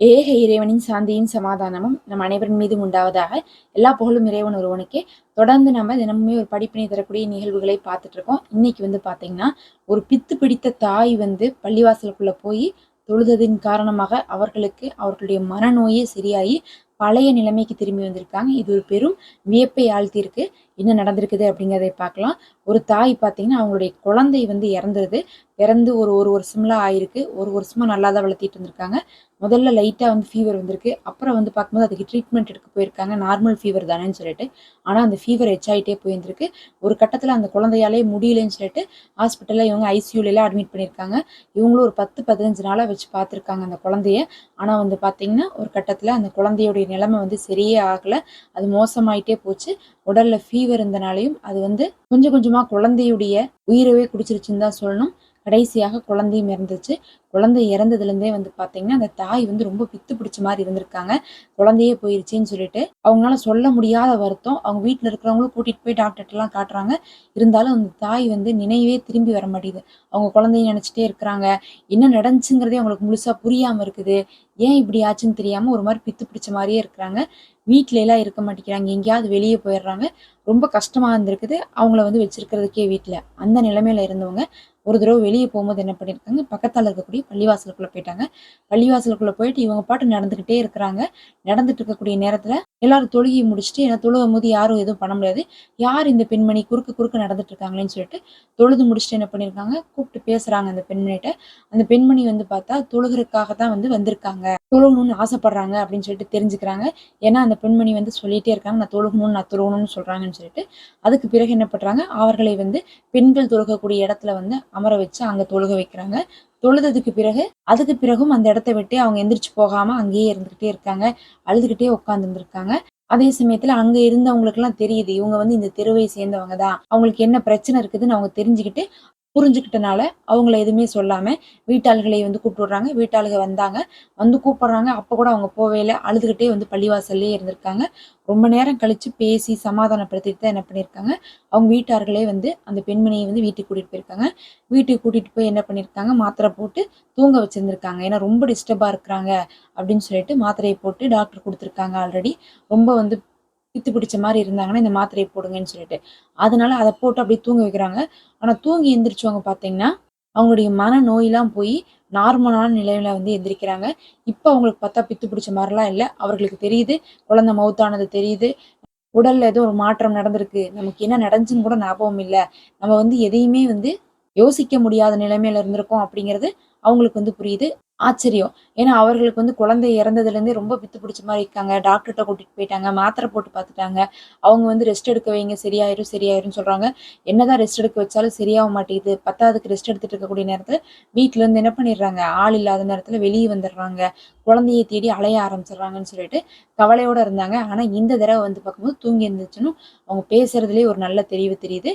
ஏக இறைவனின் சாந்தியின் சமாதானமும் நம் அனைவரின் மீதும் உண்டாவதாக எல்லா புகழும் இறைவன் ஒருவனுக்கே. தொடர்ந்து நம்ம தினமுமே ஒரு படிப்பினை தரக்கூடிய நிகழ்வுகளை பார்த்துட்டு இருக்கோம். இன்னைக்கு வந்து பார்த்தீங்கன்னா ஒரு பித்து பிடித்த தாய் வந்து பள்ளிவாசலுக்குள்ள போய் தொழுததின் காரணமாக அவர்களுக்கு அவர்களுடைய மனநோயே சரியாகி பழைய நிலைமைக்கு திரும்பி வந்திருக்காங்க. இது ஒரு பெரும் வியப்பை ஆழ்த்தியிருக்கு. என்ன நடந்திருக்குது அப்படிங்கிறதை பார்க்கலாம். ஒரு தாய் பார்த்தீங்கன்னா அவங்களுடைய குழந்தை வந்து இறந்துருது. இறந்து ஒரு ஒரு வருஷம்லாம் ஆயிருக்கு. ஒரு வருஷமாக நல்லா தான் வளர்த்திட்டு இருந்திருக்காங்க. முதல்ல லைட்டாக வந்து ஃபீவர் வந்திருக்கு. அப்புறம் வந்து பார்க்கும்போது அதுக்கு ட்ரீட்மெண்ட் எடுக்க போயிருக்காங்க. நார்மல் ஃபீவர் தானேன்னு சொல்லிட்டு. ஆனால் அந்த ஃபீவர் எச்சாயிட்டே போயிருந்திருக்கு. ஒரு கட்டத்தில் அந்த குழந்தையாலே முடியலன்னு சொல்லிட்டு ஹாஸ்பிட்டலில் இவங்க ஐசியூலலாம் அட்மிட் பண்ணியிருக்காங்க. இவங்களும் ஒரு பத்து பதினஞ்சு நாளாக வச்சு பார்த்துருக்காங்க அந்த குழந்தைய. ஆனால் வந்து பார்த்தீங்கன்னா ஒரு கட்டத்தில் அந்த குழந்தையுடைய நிலைமை வந்து சரியே ஆகலை. அது மோசமாயிட்டே போச்சு. உடலில் ஃபீவர் இருந்தனாலையும் அது வந்து கொஞ்சம் கொஞ்சமாக குழந்தையுடைய உயிரவே குடிச்சிருச்சுன்னு தான் சொல்லணும். கடைசியாக குழந்தையும் இறந்துச்சு. குழந்தை இறந்ததுலேருந்தே வந்து பார்த்தீங்கன்னா அந்த தாய் வந்து ரொம்ப பித்து பிடிச்ச மாதிரி இருந்திருக்காங்க. குழந்தையே போயிருச்சுன்னு சொல்லிட்டு அவங்களால சொல்ல முடியாத வருத்தம். அவங்க வீட்டில் இருக்கிறவங்களும் கூட்டிகிட்டு போய் டாக்டர்கிட்டலாம் காட்டுறாங்க. இருந்தாலும் அந்த தாய் வந்து நினைவே திரும்பி வர மாட்டேங்குது. அவங்க குழந்தைய நினச்சிட்டே இருக்கிறாங்க. என்ன நடந்துச்சுங்கிறதே அவங்களுக்கு முழுசாக புரியாமல் இருக்குது. ஏன் இப்படி ஆச்சுன்னு தெரியாமல் ஒரு மாதிரி பித்து பிடிச்ச மாதிரியே இருக்கிறாங்க. வீட்டில எல்லாம் இருக்க மாட்டேங்கிறாங்க. எங்கேயாவது வெளியே போயிடுறாங்க. ரொம்ப கஷ்டமாக இருந்திருக்குது. அவங்கள வந்து வச்சிருக்கிறதுக்கே வீட்டில் அந்த நிலைமையில இருந்தவங்க. ஒரு தடவை வெளியே போகும்போது என்ன பண்ணியிருக்காங்க பக்கத்தால் இருக்கக்கூடிய பள்ளிவாசலுக்குள்ளே போயிட்டாங்க. பள்ளிவாசலுக்குள்ளே போயிட்டு இவங்க பாட்டு நடந்துக்கிட்டே இருக்கிறாங்க. நடந்துட்டு இருக்கக்கூடிய நேரத்தில் எல்லாரும் தொழுகி முடிச்சுட்டு ஏன்னா தொழுகும் போது யாரும் எதுவும் பண்ண முடியாது. யார் இந்த பெண்மணி குறுக்கு குறுக்க நடந்துட்டு இருக்காங்களேன்னு சொல்லிட்டு தொழுது முடிச்சுட்டு என்ன பண்ணியிருக்காங்க கூப்பிட்டு பேசுகிறாங்க அந்த பெண்மணிகிட்ட. அந்த பெண்மணி வந்து பார்த்தா தொழுகிறதுக்காக தான் வந்து வந்திருக்காங்க. தொழுகணும்னு ஆசைப்படுறாங்க அப்படின்னு சொல்லிட்டு தெரிஞ்சுக்கிறாங்க. ஏன்னா அந்த பெண்மணி வந்து சொல்லிட்டே இருக்காங்க நான் தொழுகணும்னு நான் தொழுகணும்னு சொல்கிறாங்கன்னு சொல்லிட்டு. அதுக்கு பிறகு என்ன பண்ணுறாங்க அவர்களை வந்து பெண்கள் தொழுகக்கூடிய இடத்துல வந்து அமர வச்சு அங்கே தொழுக வைக்கிறாங்க. தொழுததுக்கு பிறகு அதுக்கு பிறகும் அந்த இடத்த விட்டு அவங்க எந்திரிச்சு போகாமல் அங்கேயே இருந்துகிட்டே இருக்காங்க. அழுதுகிட்டே உட்காந்துருந்துருக்காங்க அதே சமயத்துல அங்க இருந்தவங்களுக்கு எல்லாம் தெரியுது இவங்க வந்து இந்த தெருவை சேர்ந்தவங்க தான். அவங்களுக்கு என்ன பிரச்சனை இருக்குதுன்னு அவங்க தெரிஞ்சுக்கிட்டு புரிஞ்சுக்கிட்டனால அவங்கள எதுவுமே சொல்லாமல் வீட்டாள்களை வந்து கூப்பிட்டு வீட்டாளுக வந்தாங்க. வந்து கூப்பிட்றாங்க. அப்போ கூட அவங்க போவே இல்லை. அழுதுகிட்டே வந்து பள்ளிவாசல்லே இருந்திருக்காங்க. ரொம்ப நேரம் கழித்து பேசி சமாதானப்படுத்திட்டு தான் என்ன பண்ணியிருக்காங்க அவங்க வீட்டார்களே வந்து அந்த பெண்மணியை வந்து வீட்டுக்கு கூட்டிகிட்டு போயிருக்காங்க. வீட்டுக்கு கூட்டிகிட்டு போய் என்ன பண்ணியிருக்காங்க மாத்திரை போட்டு தூங்க வச்சுருந்துருக்காங்க. ஏன்னா ரொம்ப டிஸ்டர்பாக இருக்கிறாங்க அப்படின்னு சொல்லிட்டு மாத்திரையை போட்டு டாக்டர் கொடுத்துருக்காங்க ஆல்ரெடி ரொம்ப வந்து பித்து பிடிச்ச மாதிரி இருந்தாங்கன்னா இந்த மாத்திரையை போடுங்கன்னு சொல்லிட்டு. அதனால அதை போட்டு அப்படியே தூங்க வைக்கிறாங்க. ஆனால் தூங்கி எந்திரிச்சவங்க பார்த்தீங்கன்னா அவங்களுடைய மன நோயெல்லாம் போய் நார்மலான நிலையில வந்து எந்திரிக்கிறாங்க. இப்போ அவங்களுக்கு பார்த்தா பித்து பிடிச்ச மாதிரிலாம் இல்லை. அவர்களுக்கு தெரியுது. குழந்தை மவுத்தானது தெரியுது. உடல்ல ஏதோ ஒரு மாற்றம் நடந்திருக்கு. நமக்கு என்ன நடந்துச்சுன்னு கூட ஞாபகம் இல்லை. நம்ம வந்து எதையுமே வந்து யோசிக்க முடியாத நிலைமையில இருந்திருக்கோம் அப்படிங்கிறது அவங்களுக்கு வந்து புரியுது. ஆச்சரியம். ஏன்னா அவர்களுக்கு வந்து குழந்தை இறந்ததுலேருந்தே ரொம்ப பித்து பிடிச்ச மாதிரி இருக்காங்க. டாக்டர்கிட்ட கூட்டிகிட்டு போயிட்டாங்க. மாத்திரை போட்டு பார்த்துட்டாங்க. அவங்க வந்து ரெஸ்ட் எடுக்க வைங்க. சரியாயிரும் சரியாயிரும் சொல்கிறாங்க என்னதான் ரெஸ்ட் எடுக்க வச்சாலும் சரியாக மாட்டேங்குது. பத்தாவதுக்கு ரெஸ்ட் எடுத்துட்டு இருக்கக்கூடிய நேரத்தில் வீட்டிலேருந்து என்ன பண்ணிடுறாங்க? ஆள் இல்லாத நேரத்தில் வெளியே வந்துடுறாங்க. குழந்தையை தேடி அலைய ஆரம்பிச்சிடுறாங்கன்னு சொல்லிட்டு கவலையோடு இருந்தாங்க. ஆனால் இந்த தடவை வந்து பார்க்கும்போது தூங்கி இருந்துச்சுன்னு அவங்க பேசுறதுலேயே ஒரு நல்ல தெளிவு தெரியுது.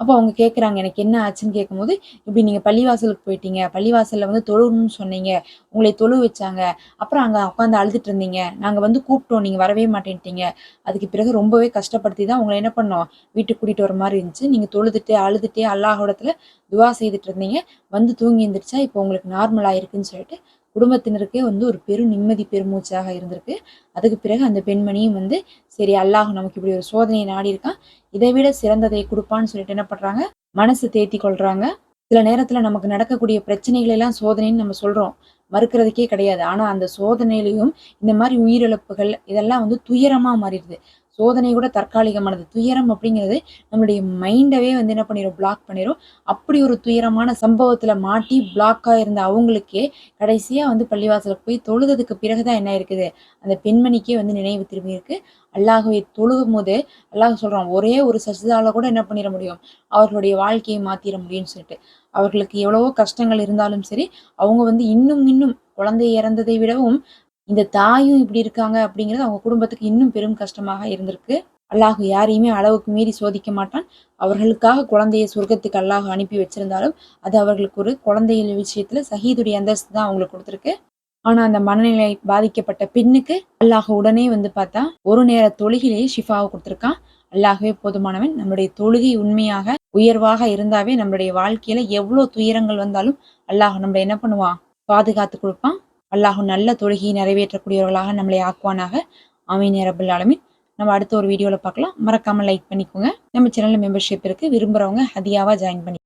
அப்போ அவங்க கேட்குறாங்க எனக்கு என்ன ஆச்சுன்னு? கேட்கும்போது இப்படி நீங்கள் பள்ளிவாசலுக்கு போயிட்டீங்க. பள்ளிவாசலில் வந்து தொழுகணும்னு சொன்னீங்க. உங்களை தொழு வச்சாங்க. அப்புறம் அங்கே உட்காந்து அழுதுட்டு இருந்தீங்க. நாங்கள் வந்து கூப்பிட்டோம். நீங்கள் வரவே மாட்டேன்ட்டீங்க. அதுக்கு பிறகு ரொம்பவே கஷ்டப்படுத்தி தான் உங்களை என்ன பண்ணோம்? வீட்டுக்கு கூட்டிகிட்டு வர மாதிரி இருந்துச்சு. நீங்கள் தொழுதுட்டு அழுதுட்டே அல்லாஹோடத்தில் துவா செய்துட்டு இருந்தீங்க. வந்து தூங்கி எழுந்திரிச்சா இப்போ உங்களுக்கு நார்மல் ஆயிருக்குன்னு சொல்லிட்டு குடும்பத்தினருக்கே வந்து ஒரு பெரும் நிம்மதி பெருமூச்சாக இருந்திருக்கு. அதுக்கு பிறகு அந்த பெண்மணியும் வந்து சரி அல்லாஹ் நமக்கு இப்படி ஒரு சோதனையை நாடி இருக்கான் இதை விட சிறந்ததை கொடுப்பான்னு சொல்லிட்டு என்ன பண்றாங்க? மனசு தேத்தி கொள்றாங்க. சில நேரத்தில் நமக்கு நடக்கக்கூடிய பிரச்சனைகள் எல்லாம் சோதனைன்னு நம்ம சொல்றோம். மறுக்கிறதுக்கே கிடையாது. ஆனா அந்த சோதனையிலையும் இந்த மாதிரி உயிரிழப்புகள் இதெல்லாம் வந்து துயரமாக மாறிடுது. சோதனை கூட தற்காலிகமானது. துயரம் அப்படிங்கிறது நம்மளுடைய மைண்டவே வந்து என்ன பண்ணிடும் பிளாக் பண்ணிடும் அப்படி ஒரு துயரமான சம்பவத்தில் மாட்டி பிளாக்காக இருந்த அவங்களுக்கே கடைசியாக வந்து பள்ளிவாசலுக்கு போய் தொழுததுக்கு பிறகுதான் என்ன இருக்குது? அந்த பெண்மணிக்கே வந்து நினைவு திரும்பி இருக்கு. அல்லாஹுவை தொழுகும் போது அல்லாஹ் சொல்கிறான் ஒரே ஒரு சசிதால கூட என்ன பண்ணிட முடியும்? அவர்களுடைய வாழ்க்கையை மாற்றிட முடியும்னு சொல்லிட்டு. அவர்களுக்கு எவ்வளவோ கஷ்டங்கள் இருந்தாலும் சரி அவங்க வந்து இன்னும் இன்னும் குழந்தை இறந்ததை விடவும் இந்த தாயும் இப்படி இருக்காங்க அப்படிங்கிறது அவங்க குடும்பத்துக்கு இன்னும் பெரும் கஷ்டமாக இருந்திருக்கு. அல்லாஹ் யாரையுமே அளவுக்கு மீறி சோதிக்க மாட்டான். அவர்களுக்காக குழந்தையை சொர்க்கத்துக்கு அல்லாஹ் அனுப்பி வச்சிருந்தாலும் அது அவர்களுக்கு ஒரு குழந்தைகள் விஷயத்துல சஹீதுடைய அந்தஸ்து தான் அவங்களுக்கு கொடுத்துருக்கு. ஆனா அந்த மனநிலை பாதிக்கப்பட்ட பெண்ணுக்கு அல்லாஹ் உடனே வந்து பார்த்தா ஒரு நேர தொழுகிலேயே ஷிஃபாவை கொடுத்துருக்கான். அல்லாகவே போதுமானவன். நம்மளுடைய தொழுகை உண்மையாக உயர்வாக இருந்தாவே நம்மளுடைய வாழ்க்கையில எவ்வளவு துயரங்கள் வந்தாலும் அல்லாஹ் நம்மளை என்ன பண்ணுவான்? பாதுகாத்து கொடுப்பான். அல்லாஹு நல்ல தொழுகையை நிறைவேற்றக்கூடியவர்களாக நம்மளை ஆக்குவானாக. ஆமீன் யா ஆலமின். நம்ம அடுத்த ஒரு வீடியோவில் பார்க்கலாம். மறக்காமல் லைக் பண்ணிக்கோங்க. நம்ம சேனலில் மெம்பர்ஷிப் இருக்குது விரும்புகிறவங்க ஹதியாவாக ஜாயின் பண்ணி